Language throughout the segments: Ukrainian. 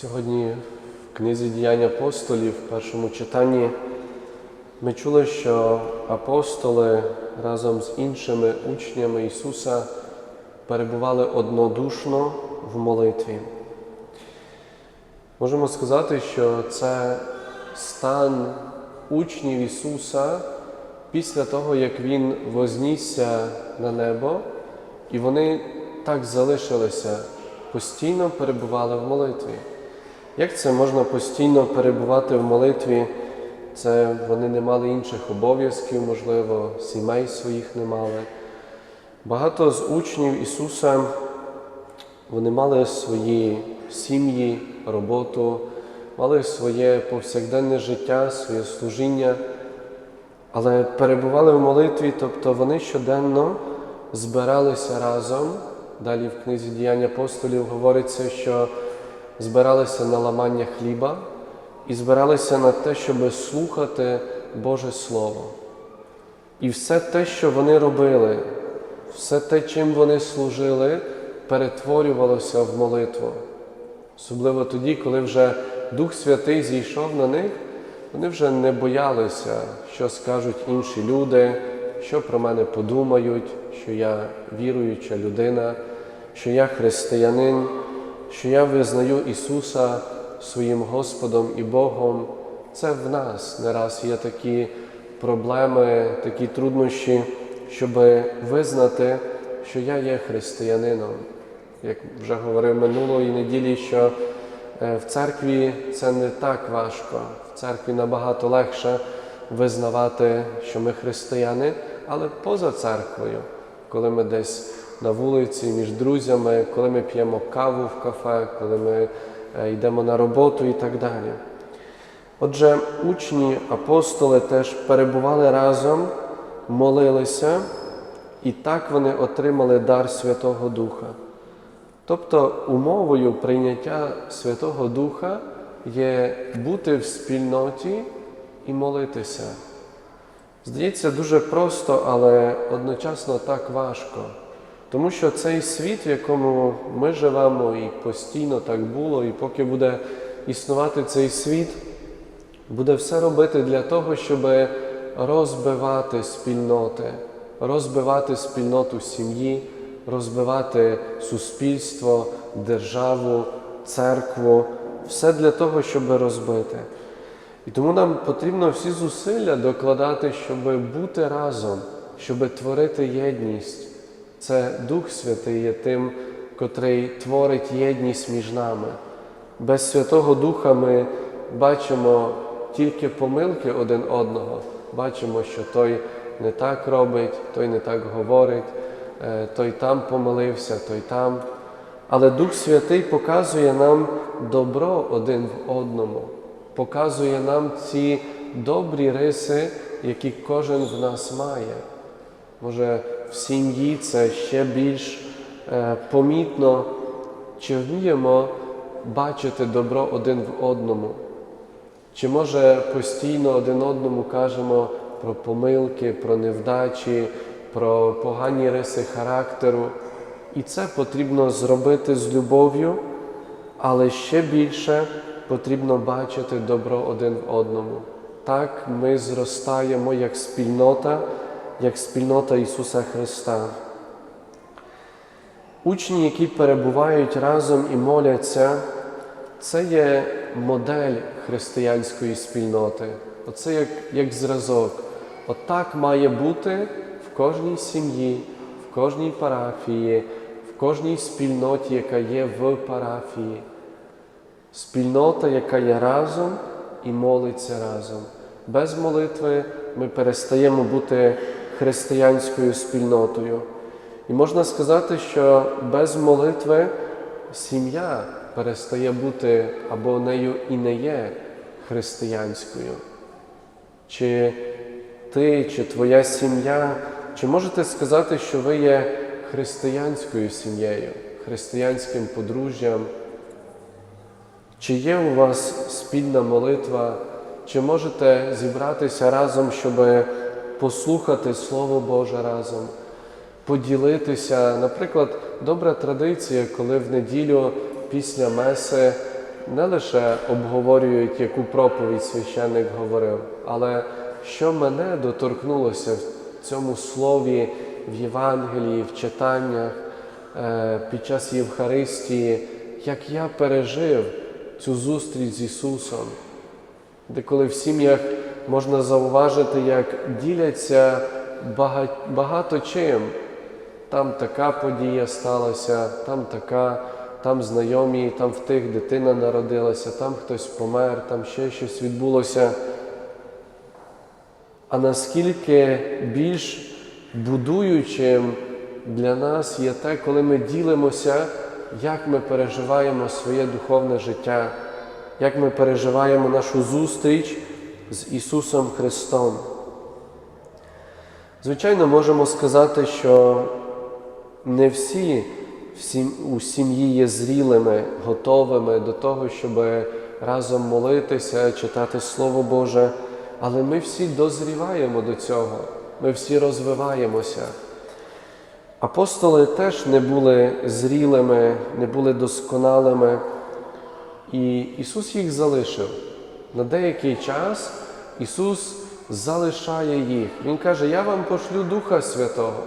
Сьогодні в книзі діянь апостолів, в першому читанні, ми чули, що апостоли разом з іншими учнями Ісуса перебували однодушно в молитві. Можемо сказати, що це стан учнів Ісуса після того, як Він вознісся на небо, і вони так залишилися, постійно перебували в молитві. Як це можна постійно перебувати в молитві? Це вони не мали інших обов'язків, можливо, сімей своїх не мали. Багато з учнів Ісуса вони мали свої сім'ї, роботу, мали своє повсякденне життя, своє служіння, але перебували в молитві, тобто вони щоденно збиралися разом. Далі в книзі діянь апостолів говориться, що збиралися на ламання хліба і збиралися на те, щоб слухати Боже Слово. І все те, що вони робили, все те, чим вони служили, перетворювалося в молитву. Особливо тоді, коли вже Дух Святий зійшов на них, вони вже не боялися, що скажуть інші люди, що про мене подумають, що я віруюча людина, що я християнин, що я визнаю Ісуса своїм Господом і Богом. Це в нас не раз є такі проблеми, такі труднощі, щоб визнати, що я є християнином. Як вже говорив минулої неділі, що е, в церкві це не так важко. В церкві набагато легше визнавати, що ми християни, але поза церквою, коли ми десь на вулиці між друзями, коли ми п'ємо каву в кафе, коли ми е, йдемо на роботу і так далі. Отже, учні, апостоли теж перебували разом, молилися, і так вони отримали дар Святого Духа. Тобто умовою прийняття Святого Духа є бути в спільноті і молитися. Здається, дуже просто, але одночасно так важко. Тому що цей світ, в якому ми живемо, і постійно так було, і поки буде існувати цей світ, буде все робити для того, щоб розбивати спільноти, розбивати спільноту сім'ї, розбивати суспільство, державу, церкву, все для того, щоб розбити. І тому нам потрібно всі зусилля докладати, щоб бути разом, щоб творити єдність. Це Дух Святий є тим, котрий творить єдність між нами. Без Святого Духа ми бачимо тільки помилки один одного, бачимо, що той не так робить, той не так говорить, е, той там помилився, той там. Але Дух Святий показує нам добро один в одному, показує нам ці добрі риси, які кожен в нас має. Може, в сім'ї це ще більш е, помітно, чи вміємо бачити добро один в одному. Чи може постійно один одному кажемо про помилки, про невдачі, про погані риси характеру. І це потрібно зробити з любов'ю, але ще більше потрібно бачити добро один в одному. Так ми зростаємо як спільнота, як спільнота Ісуса Христа. Учні, які перебувають разом і моляться, це є модель християнської спільноти. Оце як, як зразок. Отак має бути в кожній сім'ї, в кожній парафії, в кожній спільноті, яка є в парафії. Спільнота, яка є разом і молиться разом. Без молитви ми перестаємо бути християнською спільнотою. І можна сказати, що без молитви сім'я перестає бути або нею і не є християнською. Чи ти, чи твоя сім'я, чи можете сказати, що ви є християнською сім'єю, християнським подружжям? Чи є у вас спільна молитва, чи можете зібратися разом, щоб послухати Слово Боже разом, поділитися? Наприклад, добра традиція, коли в неділю після меси не лише обговорюють, яку проповідь священник говорив, але що мене доторкнулося в цьому слові, в Євангелії, в читаннях, е, під час Євхаристії, як я пережив цю зустріч з Ісусом, де коли в сім'ях можна зауважити, як діляться бага- багато чим. Там така подія сталася, там така, там знайомі, там в тих дитина народилася, там хтось помер, там ще щось відбулося. А наскільки більш будуючим для нас є те, коли ми ділимося, як ми переживаємо своє духовне життя, як ми переживаємо нашу зустріч з Ісусом Христом. Звичайно, можемо сказати, що не всі у сім'ї є зрілими, готовими до того, щоб разом молитися, читати Слово Боже, але ми всі дозріваємо до цього, ми всі розвиваємося. Апостоли теж не були зрілими, не були досконалими, і Ісус їх залишив. На деякий час Ісус залишає їх. Він каже: Я вам пошлю Духа Святого,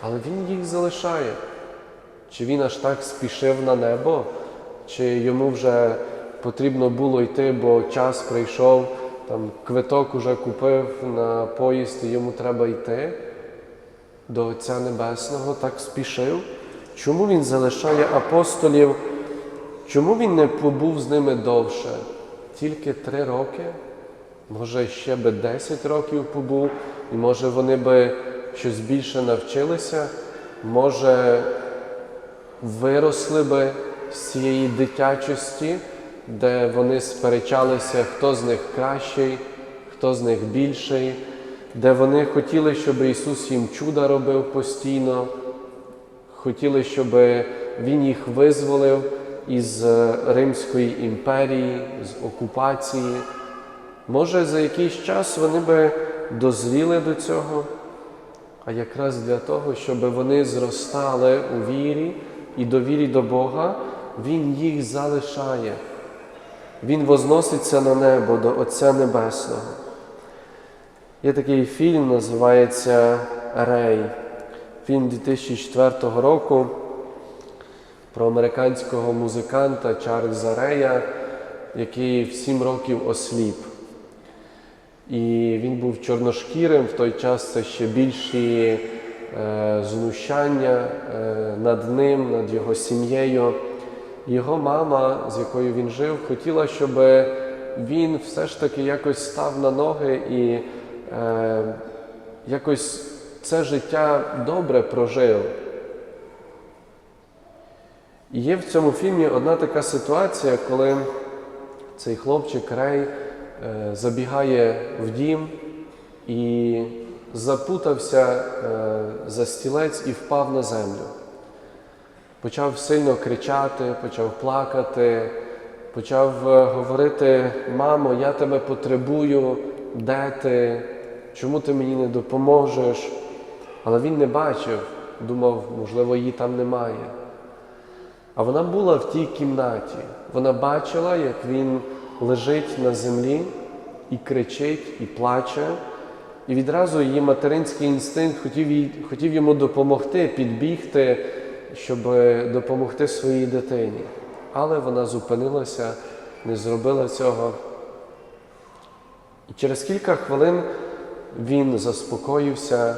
але Він їх залишає. Чи він аж так спішив на небо, чи йому вже потрібно було йти, бо час прийшов, там квиток уже купив на поїзд і йому треба йти до Отця Небесного, так спішив. Чому він залишає апостолів? Чому він не побув з ними довше? Тільки три роки? Може, ще би 10 років побув, і може вони би щось більше навчилися, може виросли би з цієї дитячості, де вони сперечалися, хто з них кращий, хто з них більший, де вони хотіли, щоб Ісус їм чуда робив постійно, хотіли, щоб Він їх визволив із е, Римської імперії, з окупації. Може, за якийсь час вони би дозріли до цього, а якраз для того, щоб вони зростали у вірі і довірі до Бога, Він їх залишає. Він возноситься на небо до Отця Небесного. Є такий фільм, називається Рей. Фільм 2004 року про американського музиканта Чарльза Рея, який в 7 років осліп. І він був чорношкірим, в той час це ще більші е, знущання е, над ним, над його сім'єю. Його мама, з якою він жив, хотіла, щоб він все ж таки якось став на ноги і е, якось це життя добре прожив. І є в цьому фільмі одна така ситуація, коли цей хлопчик Рей е, забігає в дім і запутався е, за стілець і впав на землю. Почав сильно кричати, почав плакати, почав е, говорити: Мамо, я тебе потребую, де ти? Чому ти мені не допоможеш? Але він не бачив, думав, можливо, її там немає. А вона була в тій кімнаті. Вона бачила, як він лежить на землі і кричить, і плаче. І відразу її материнський інстинкт хотів, їй, хотів йому допомогти, підбігти, щоб допомогти своїй дитині. Але вона зупинилася, не зробила цього. І через кілька хвилин він заспокоївся,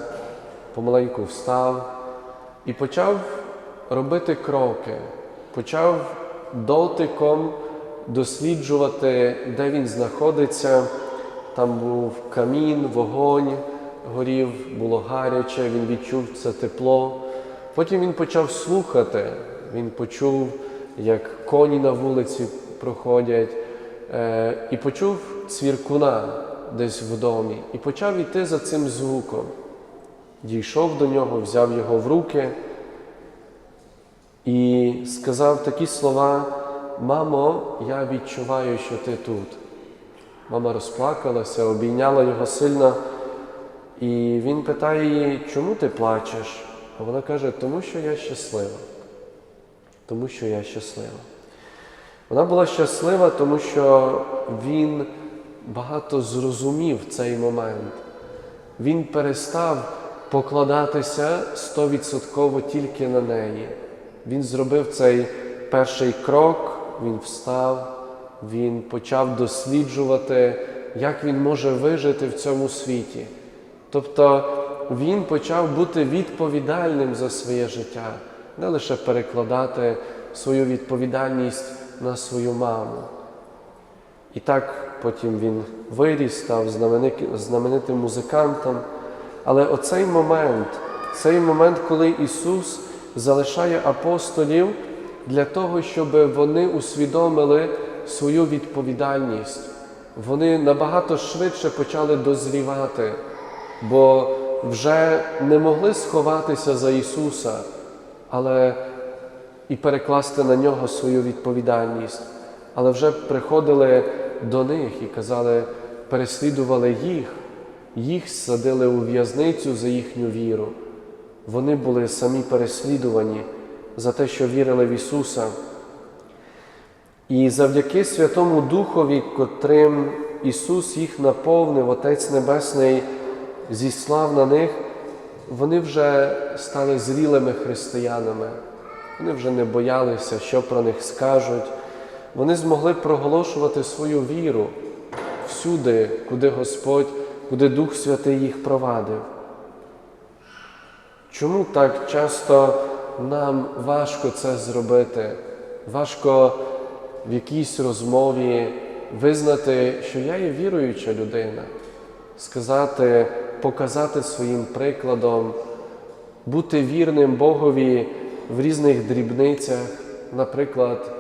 помаленьку встав і почав робити кроки, почав дотиком досліджувати, де він знаходиться. Там був камін, вогонь горів, було гаряче, він відчув це тепло. Потім він почав слухати, він почув, як коні на вулиці проходять, е, і почув цвіркуна десь в домі, і почав йти за цим звуком. Дійшов до нього, взяв його в руки і сказав такі слова: Мамо, я відчуваю, що ти тут. Мама розплакалася, обійняла його сильно, і він питає її, чому ти плачеш? А вона каже, тому що я щаслива. Тому що я щаслива. Вона була щаслива, тому що він багато зрозумів цей момент. Він перестав покладатися стовідсотково тільки на неї. Він зробив цей перший крок, він встав, він почав досліджувати, як він може вижити в цьому світі. Тобто він почав бути відповідальним за своє життя, не лише перекладати свою відповідальність на свою маму. І так потім він виріс, став знаменитим музикантом. Але оцей момент, цей момент, коли Ісус залишає апостолів для того, щоб вони усвідомили свою відповідальність, вони набагато швидше почали дозрівати, бо вже не могли сховатися за Ісуса, але і перекласти на нього свою відповідальність, але вже приходили до них і казали, переслідували їх, їх садили у в'язницю за їхню віру. Вони були самі переслідувані за те, що вірили в Ісуса. І завдяки Святому Духові, котрим Ісус їх наповнив, Отець Небесний зіслав на них, вони вже стали зрілими християнами. Вони вже не боялися, що про них скажуть. Вони змогли проголошувати свою віру всюди, куди Господь, куди Дух Святий їх провадив. Чому так часто нам важко це зробити? Важко в якійсь розмові визнати, що я є віруюча людина, сказати, показати своїм прикладом, бути вірним Богові в різних дрібницях, наприклад,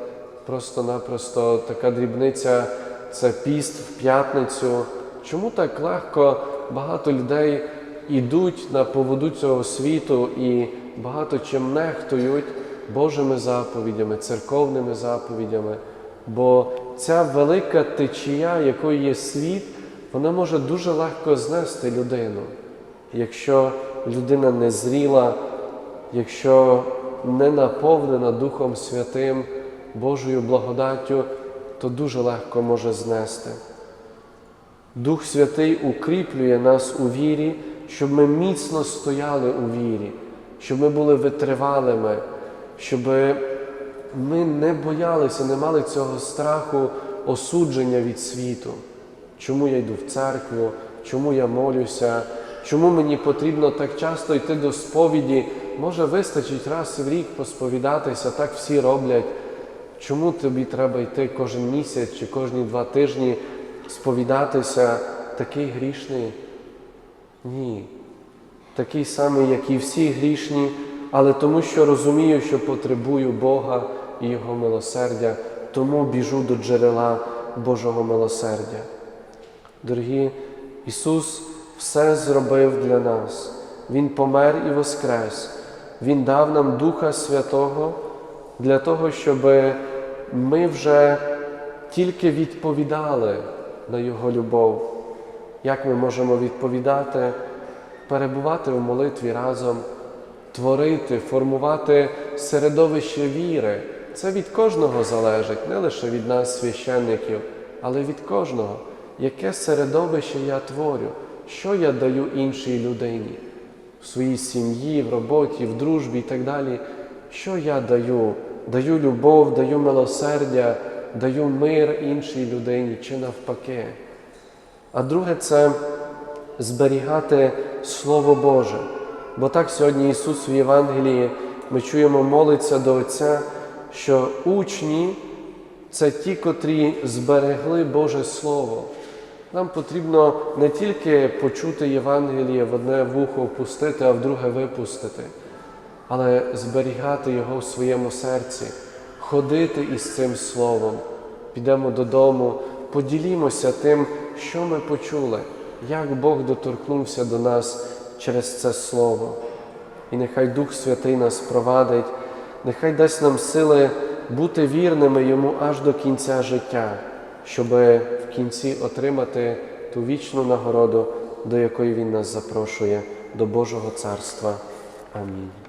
просто-напросто така дрібниця це піст в п'ятницю. Чому так легко багато людей ідуть на поводу цього світу і багато чим нехтують Божими заповідями, церковними заповідями? Бо ця велика течія, якою є світ, вона може дуже легко знести людину. Якщо людина не зріла, якщо не наповнена Духом Святим, Божою благодаттю, то дуже легко може знести. Дух Святий укріплює нас у вірі, щоб ми міцно стояли у вірі, щоб ми були витривалими, щоб ми не боялися, не мали цього страху осудження від світу. Чому я йду в церкву, чому я молюся, чому мені потрібно так часто йти до сповіді, може вистачить раз в рік посповідатися, так всі роблять. Чому тобі треба йти кожен місяць чи кожні два тижні сповідатися такий грішний? Ні. Такий самий, як і всі грішні, але тому, що розумію, що потребую Бога і Його милосердя, тому біжу до джерела Божого милосердя. Дорогі, Ісус все зробив для нас. Він помер і воскрес. Він дав нам Духа Святого для того, щоб ми вже тільки відповідали на Його любов. Як ми можемо відповідати, перебувати в молитві разом, творити, формувати середовище віри. Це від кожного залежить, не лише від нас, священників, але від кожного. Яке середовище я творю, що я даю іншій людині в своїй сім'ї, в роботі, в дружбі і так далі. Що я даю? Даю любов, даю милосердя, даю мир іншій людині чи навпаки. А друге це зберігати Слово Боже. Бо так сьогодні Ісус в Євангелії ми чуємо молиться до Отця, що учні це ті, котрі зберегли Боже Слово. Нам потрібно не тільки почути Євангеліє в одне вухо впустити, а в друге випустити, але зберігати його в своєму серці, ходити із цим словом. Підемо додому, поділімося тим, що ми почули, як Бог доторкнувся до нас через це Слово. І нехай Дух Святий нас провадить, нехай дасть нам сили бути вірними Йому аж до кінця життя, щоб в кінці отримати ту вічну нагороду, до якої Він нас запрошує, до Божого Царства. Амінь.